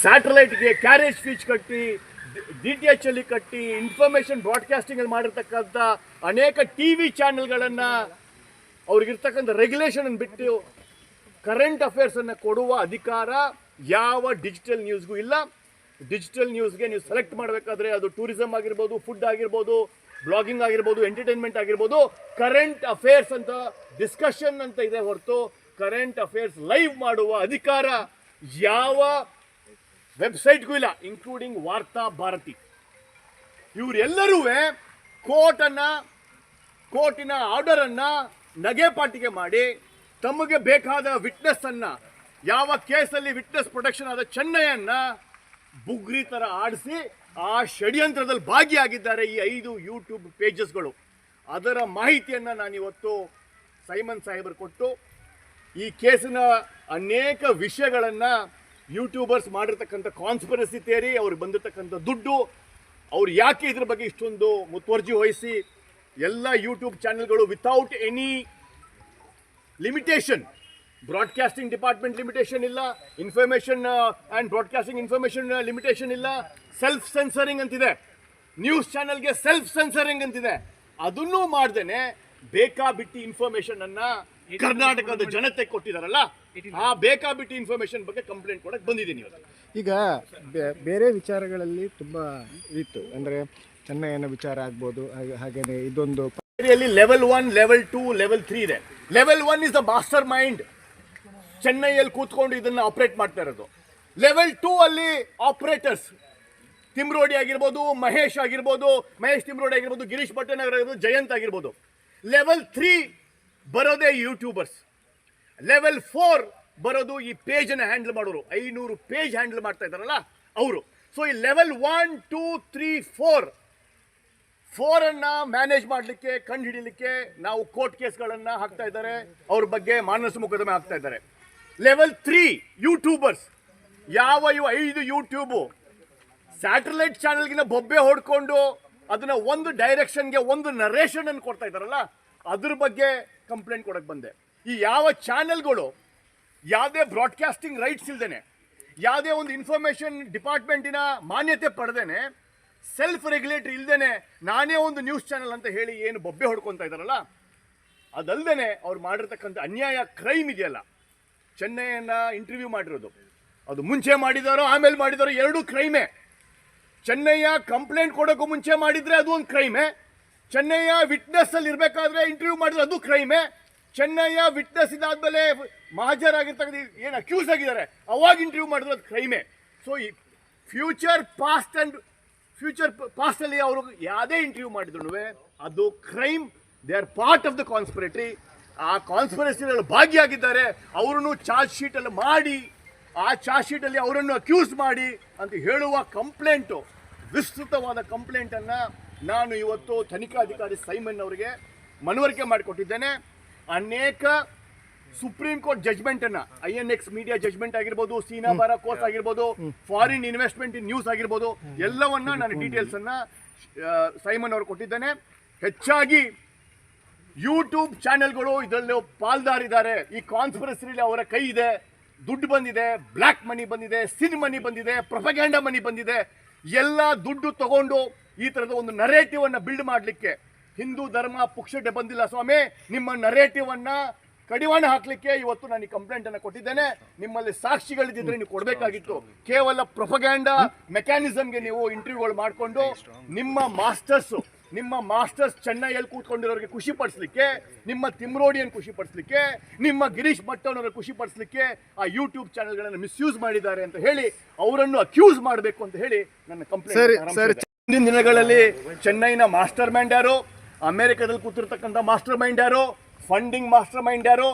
ಸ್ಯಾಟಲೈಟ್ಗೆ carriage fees ಕಟ್ಟಿ, D T H ಅಲ್ಲಿ ಕಟ್ಟಿ ಇನ್ಫಾರ್ಮೇಷನ್ ಬ್ರಾಡ್ಕಾಸ್ಟಿಂಗ್ ಅಲ್ಲಿ ಮಾಡಿರ್ತಕ್ಕಂಥ ಅನೇಕ ಟಿ ವಿ ಚಾನೆಲ್ಗಳನ್ನು ಅವ್ರಿಗಿರ್ತಕ್ಕಂಥ ರೆಗ್ಯುಲೇಷನ್ ಬಿಟ್ಟು ಕರೆಂಟ್ ಅಫೇರ್ಸನ್ನು ಕೊಡುವ ಅಧಿಕಾರ ಯಾವ ಡಿಜಿಟಲ್ ನ್ಯೂಸ್ಗೂ ಇಲ್ಲ. ಡಿಜಿಟಲ್ ನ್ಯೂಸ್ಗೆ ನೀವು ಸೆಲೆಕ್ಟ್ ಮಾಡಬೇಕಾದ್ರೆ ಅದು ಟೂರಿಸಂ ಆಗಿರ್ಬೋದು ಫುಡ್ ಆಗಿರ್ಬೋದು ಬ್ಲಾಗಿಂಗ್ ಆಗಿರ್ಬೋದು ಎಂಟರ್ಟೈನ್ಮೆಂಟ್ ಆಗಿರ್ಬೋದು ಕರೆಂಟ್ ಅಫೇರ್ಸ್ ಅಂತ ಡಿಸ್ಕಷನ್ ಅಂತ ಇದೆ ಹೊರತು ಕರೆಂಟ್ ಅಫೇರ್ಸ್ ಲೈವ್ ಮಾಡುವ ಅಧಿಕಾರ ಯಾವ ವೆಬ್ಸೈಟ್ಗೂ ಇಲ್ಲ ಇನ್ಕ್ಲೂಡಿಂಗ್ ವಾರ್ತಾ ಭಾರತಿ. ಇವರೆಲ್ಲರೂ ಕೋರ್ಟನ್ನು ಕೋರ್ಟಿನ ಆರ್ಡರನ್ನು ನಗೆಪಾಟಿಗೆ ಮಾಡಿ, ತಮಗೆ ಬೇಕಾದ ವಿಟ್ನೆಸ್ ಅನ್ನ, ಯಾವ ಕೇಸಲ್ಲಿ ವಿಟ್ನೆಸ್ ಪ್ರೊಟೆಕ್ಷನ್ ಆದ ಚೆನ್ನೈಯನ್ನು ಬುಗ್ರಿ ಥರ ಆಡಿಸಿ, ಆ ಷಡ್ಯಂತ್ರದಲ್ಲಿ ಭಾಗಿಯಾಗಿದ್ದಾರೆ ಈ ಐದು ಯೂಟ್ಯೂಬ್ ಪೇಜಸ್ಗಳು ಅದರ ಮಾಹಿತಿಯನ್ನು ನಾನು ಇವತ್ತು ಸೈಮನ್ ಸಾಹೇಬರು ಕೊಟ್ಟು, ಈ ಕೇಸಿನ ಅನೇಕ ವಿಷಯಗಳನ್ನು ಯೂಟ್ಯೂಬರ್ಸ್ ಮಾಡಿರ್ತಕ್ಕಂಥ ಕಾನ್ಸ್ಪಿರಸಿ ಥಿಯರಿ ಅವ್ರಿಗೆ ಬಂದಿರತಕ್ಕಂಥ ದುಡ್ಡು, ಅವ್ರು ಯಾಕೆ ಇದ್ರ ಬಗ್ಗೆ ಇಷ್ಟೊಂದು ಮುತುವರ್ಜಿ ವಹಿಸಿ, ಎಲ್ಲ ಯೂಟ್ಯೂಬ್ ಚಾನೆಲ್ಗಳು without any limitation broadcasting department limitation ಇಲ್ಲ information and broadcasting information limitation ಇಲ್ಲ. ಸೆಲ್ಫ್ ಸೆನ್ಸರಿಂಗ್ ಅಂತಿದೆ. ನ್ಯೂಸ್ ಚಾನೆಲ್ಗೆ ಸೆಲ್ಫ್ ಸೆನ್ಸರಿಂಗ್ ಅಂತಿದೆ. ಅದನ್ನೂ ಮಾಡ್ದೇನೆ ಬೇಕಾಬಿಟ್ಟಿ ಬಿಟ್ಟು ಅನ್ನ ಕರ್ನಾಟಕದ ಜನತೆ ಕೊಟ್ಟಿದಾರಲ್ಲ ಆ ಬೇಕಾಬಿಟ್ಟಿ ಇನ್ಫಾರ್ಮೇಶನ್ ಬಗ್ಗೆ ಕಂಪ್ಲೇಂಟ್ ಕೊಡಕ್ಕೆ ಬಂದಿದ್ದೀನಿ ಇವತ್ತು. ಈಗ ಬೇರೆ ವಿಚಾರಗಳಲ್ಲಿ ತುಂಬ ಇತ್ತು. ಅಂದರೆ ಚೆನ್ನೈನ ವಿಚಾರ ಆಗ್ಬೋದು ಹಾಗೇನೆ ಇದೊಂದು level one level two level three ಇದೆ. Level one is the master mind ಚೆನ್ನೈಯಲ್ಲಿ ಕೂತ್ಕೊಂಡು ಇದನ್ನ ಆಪರೇಟ್ ಮಾಡ್ತಾ ಇರೋದು. ಲೆವೆಲ್ ಟೂ ಅಲ್ಲಿ ಆಪರೇಟರ್ಸ್ ತಿಮ್ರೋಡಿ ಆಗಿರ್ಬೋದು ಮಹೇಶ್ ಆಗಿರ್ಬೋದು ಮಹೇಶ್ ತಿಮ್ರೋಡಿ ಆಗಿರ್ಬೋದು ಗಿರೀಶ್ ಭಟ್ಟನಗರ್ ಆಗಿರ್ಬೋದು ಜಯಂತ್ ಆಗಿರ್ಬೋದು. ಲೆವೆಲ್ ತ್ರೀ ಬರೋದೇ ಯೂಟ್ಯೂಬರ್ಸ್ ಲೆವೆಲ್ ಫೋರ್ ಬರೋದು ಈ ಪೇಜನ್ನು ಹ್ಯಾಂಡಲ್ ಮಾಡೋರು. ಐನೂರು ಪೇಜ್ ಹ್ಯಾಂಡಲ್ ಮಾಡ್ತಾ ಇದ್ದಾರಲ್ಲ ಅವರು. ಸೊ ಈ level one two three four ಫೋರನ್ನು manage ಮಾಡಲಿಕ್ಕೆ, ಕಂಡು ಹಿಡಿಲಿಕ್ಕೆ ನಾವು ಕೋರ್ಟ್ ಕೇಸ್ಗಳನ್ನು ಹಾಕ್ತಾ ಇದ್ದಾರೆ. ಅವ್ರ ಬಗ್ಗೆ ಮಾನಸ ಮುಖದಮೆ ಹಾಕ್ತಾ ಇದ್ದಾರೆ. ಲೆವೆಲ್ ತ್ರೀ ಯೂಟ್ಯೂಬರ್ಸ್ ಯಾವ ಇವು ಐದು ಯೂಟ್ಯೂಬು ಸ್ಯಾಟಲೈಟ್ ಚಾನಲ್ಗಿನ ಬೊಬ್ಬೆ ಹೊಡ್ಕೊಂಡು ಅದನ್ನು ಒಂದು ಡೈರೆಕ್ಷನ್ಗೆ ಒಂದು ನರೇಷನ್ ಅನ್ನು ಕೊಡ್ತಾ ಇದ್ದಾರಲ್ಲ, ಅದ್ರ ಬಗ್ಗೆ ಕಂಪ್ಲೇಂಟ್ ಕೊಡಕ್ಕೆ ಬಂದೆ. ಈ ಯಾವ ಚಾನೆಲ್ಗಳು ಯಾವುದೇ ಬ್ರಾಡ್ಕಾಸ್ಟಿಂಗ್ ರೈಟ್ಸ್ ಇಲ್ದೇನೆ, ಯಾವುದೇ ಒಂದು ಇನ್ಫಾರ್ಮೇಷನ್ ಡಿಪಾರ್ಟ್ಮೆಂಟಿನ ಮಾನ್ಯತೆ ಪಡೆದೇನೆ ಸೆಲ್ಫ್ ರೆಗ್ಯುಲೇಟರ್ ಇಲ್ದೇನೆ ನಾನೇ ಒಂದು ನ್ಯೂಸ್ ಚಾನೆಲ್ ಅಂತ ಹೇಳಿ ಏನು ಬೊಬ್ಬೆ ಹೊಡ್ಕೊತಾ ಇದ್ದಾರಲ್ಲ ಅದಲ್ಲದೆ ಅವ್ರು ಮಾಡಿರ್ತಕ್ಕಂಥ ಅನ್ಯಾಯ ಕ್ರೈಮ್ ಇದೆಯಲ್ಲ, ಚೆನ್ನೈಯನ್ನು ಇಂಟರ್ವ್ಯೂ ಮಾಡಿರೋದು. ಅದು ಮುಂಚೆ ಮಾಡಿದಾರೋ, ಆಮೇಲೆ ಮಾಡಿದಾರೋ ಎರಡೂ ಕ್ರೈಮೇ ಚೆನ್ನೈಯ ಕಂಪ್ಲೇಂಟ್ ಕೊಡೋಕ್ಕೂ ಮುಂಚೆ ಮಾಡಿದರೆ ಅದು ಒಂದು ಕ್ರೈಮೇ ಚೆನ್ನಯ್ಯ ವಿಟ್ನೆಸ್ ಅಲ್ಲಿ ಇರಬೇಕಾದ್ರೆ ಇಂಟರ್ವ್ಯೂ ಮಾಡಿದ್ರೆ ಅದು ಕ್ರೈಮೇ ಚೆನ್ನಯ್ಯ ವಿಟ್ನೆಸ್ ಇದಾದ್ಮೇಲೆ ಮಹಾಜರಾಗಿರ್ತಕ್ಕಂಥ ಏನು ಅಕ್ಯೂಸ್ ಆಗಿದ್ದಾರೆ, ಅವಾಗ ಇಂಟರ್ವ್ಯೂ ಮಾಡಿದ್ರೆ ಅದು ಕ್ರೈಮೇ ಸೊ ಈ ಫ್ಯೂಚರ್ ಪಾಸ್ಟ್ ಆ್ಯಂಡ್ ಫ್ಯೂಚರ್ ಪಾಸ್ಟಲ್ಲಿ ಅವರು ಯಾವುದೇ ಇಂಟರ್ವ್ಯೂ ಮಾಡಿದ್ರು ಅದು crime they are part of the conspiratory ಆ ಕಾನ್ಸ್ಪಿರಸಿನಲ್ಲಿ ಭಾಗಿಯಾಗಿದ್ದಾರೆ ಅವರನ್ನು ಚಾರ್ಜ್ ಶೀಟಲ್ಲಿ ಮಾಡಿ, ಆ ಚಾರ್ಜ್ ಶೀಟಲ್ಲಿ ಅವರನ್ನು ಅಕ್ಯೂಸ್ ಮಾಡಿ ಅಂತ ಹೇಳುವ ಕಂಪ್ಲೇಂಟು ವಿಸ್ತೃತವಾದ ಕಂಪ್ಲೇಂಟನ್ನು ನಾನು ಇವತ್ತು ತನಿಖಾಧಿಕಾರಿ ಸೈಮನ್ ಅವರಿಗೆ ಮನವರಿಕೆ ಮಾಡಿಕೊಟ್ಟಿದ್ದೇನೆ. ಅನೇಕ ಸುಪ್ರೀಂ ಕೋರ್ಟ್ ಜಜ್ಮೆಂಟ್ ಅನ್ನ I N X media judgement ಆಗಿರ್ಬೋದು ಸೀನಾ ಬಾರ ಕೋರ್ಸ್ ಆಗಿರ್ಬೋದು ಫಾರಿನ್ ಇನ್ವೆಸ್ಟ್ಮೆಂಟ್ ಇನ್ ನ್ಯೂಸ್ ಆಗಿರ್ಬೋದು ಎಲ್ಲವನ್ನ ನಾನು ಡೀಟೇಲ್ಸ್ ಅನ್ನ ಸೈಮನ್ ಅವರು ಕೊಟ್ಟಿದ್ದೇನೆ. ಹೆಚ್ಚಾಗಿ ಯೂಟ್ಯೂಬ್ ಚಾನೆಲ್ಗಳು ಇದರಲ್ಲಿ ಪಾಲ್ದಾರಿದ್ದಾರೆ. ಈ ಕಾನ್ಸ್ಪಿರಸಿಲಿ ಅವರ ಕೈ ಇದೆ ದುಡ್ಡು ಬಂದಿದೆ ಬ್ಲ್ಯಾಕ್ ಮನಿ ಬಂದಿದೆ ಸಿನ್ ಮನಿ ಬಂದಿದೆ ಪ್ರೊಪಗ್ಯಾಂಡ ಮನಿ ಬಂದಿದೆ. ಎಲ್ಲ ದುಡ್ಡು ತಗೊಂಡು ಈ ಥರದ ಒಂದು ನರೇಟಿವ್ ಅನ್ನ ಬಿಲ್ಡ್ ಮಾಡಲಿಕ್ಕೆ ಹಿಂದೂ ಧರ್ಮ ಪುಕ್ಷಟೆ ಬಂದಿಲ್ಲ ಸ್ವಾಮಿ. ನಿಮ್ಮ ನರೇಟಿವ್ ಅನ್ನ ಕಡಿವಾಣ ಹಾಕಲಿಕ್ಕೆ ಇವತ್ತು ನಾನು ಈ ಕಂಪ್ಲೇಂಟ್ ಅನ್ನ ಕೊಟ್ಟಿದ್ದೇನೆ. ನಿಮ್ಮಲ್ಲಿ ಸಾಕ್ಷಿಗಳಿದ್ದರೆ ನೀವು ಕೊಡಬೇಕಾಗಿತ್ತು. ಕೇವಲ ಪ್ರೊಫಗ್ಯಾಂಡ ಮೆಕ್ಯಾನಿಸಮ್ಗೆ ನೀವು ಇಂಟರ್ವ್ಯೂಗಳು ಮಾಡಿಕೊಂಡು ನಿಮ್ಮ ಮಾಸ್ಟರ್ಸ್ ನಿಮ್ಮ ಮಾಸ್ಟರ್ಸ್ ಚೆನ್ನೈಯಲ್ಲಿ ಕೂತ್ಕೊಂಡಿರೋರಿಗೆ ಖುಷಿ ಪಡಿಸ್ಲಿಕ್ಕೆ ನಿಮ್ಮ ತಿಮ್ರೋಡಿಯನ್ನು ಖುಷಿ ಪಡಿಸ್ಲಿಕ್ಕೆ ನಿಮ್ಮ ಗಿರೀಶ್ ಭಟ್ಟನವರ ಖುಷಿ ಪಡಿಸ್ಲಿಕ್ಕೆ ಆ ಯೂಟ್ಯೂಬ್ ಚಾನೆಲ್ಗಳನ್ನು ಮಿಸ್ಯೂಸ್ ಮಾಡಿದ್ದಾರೆ ಅಂತ ಹೇಳಿ ಅವರನ್ನು ಅಕ್ಯೂಸ್ ಮಾಡಬೇಕು ಅಂತ ಹೇಳಿ ನನ್ನ ಕಂಪ್ಲೇಂಟ್. ಮುಂದಿನ ದಿನಗಳಲ್ಲಿ ಚೆನ್ನೈನ ಮಾಸ್ಟರ್ ಮೈಂಡ್ ಯಾರು ಅಮೆರಿಕದಲ್ಲಿ ಕೂತಿರ್ತಕ್ಕಂಥ ಮಾಸ್ಟರ್ ಮೈಂಡ್ ಯಾರು ಫಂಡಿಂಗ್ ಮಾಸ್ಟರ್ ಮೈಂಡ್ ಯಾರು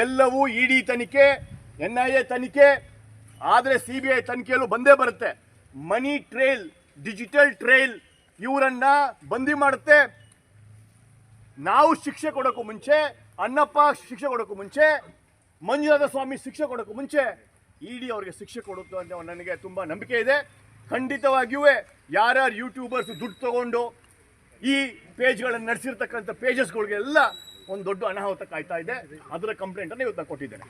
ಎಲ್ಲವೂ ಡಿ ತನಿಖೆ ಎನ್ ಐ ಎ ತನಿಖೆ ಆದರೆ ಸಿ ಬಿ ಐ ತನಿಖೆಯಲ್ಲೂ ಬಂದೇ ಬರುತ್ತೆ ಮನಿ ಟ್ರೇಲ್ ಡಿಜಿಟಲ್ ಟ್ರೇಲ್ ಇವರನ್ನ ಬಂದಿ ಮಾಡುತ್ತೆ. ನಾವು ಶಿಕ್ಷೆ ಕೊಡೋಕ್ಕೂ ಮುಂಚೆ ಅನ್ನಪ್ಪ ಶಿಕ್ಷೆ ಕೊಡೋಕ್ಕೂ ಮುಂಚೆ, ಮಂಜುನಾಥ ಸ್ವಾಮಿ ಶಿಕ್ಷೆ ಕೊಡೋಕ್ಕೂ ಮುಂಚೆ ಇಡಿ ಅವರಿಗೆ ಶಿಕ್ಷೆ ಕೊಡುತ್ತೆ ಅಂತ ನನಗೆ ತುಂಬ ನಂಬಿಕೆ ಇದೆ. ಖಂಡಿತವಾಗಿಯೂ ಯಾರ್ಯಾರು ಯೂಟ್ಯೂಬರ್ಸ್ ದುಡ್ಡು ತಗೊಂಡು ಈ ಪೇಜ್ಗಳನ್ನು ನಡೆಸಿರ್ತಕ್ಕಂಥ ಪೇಜಸ್ಗಳಿಗೆಲ್ಲ ಒಂದು ದೊಡ್ಡ ಅನಾಹುತ ಕಾಯ್ತಾ ಇದೆ. ಅದರ ಕಂಪ್ಲೇಂಟನ್ನು ಇವತ್ತು ನಾನು ಕೊಟ್ಟಿದ್ದೇನೆ.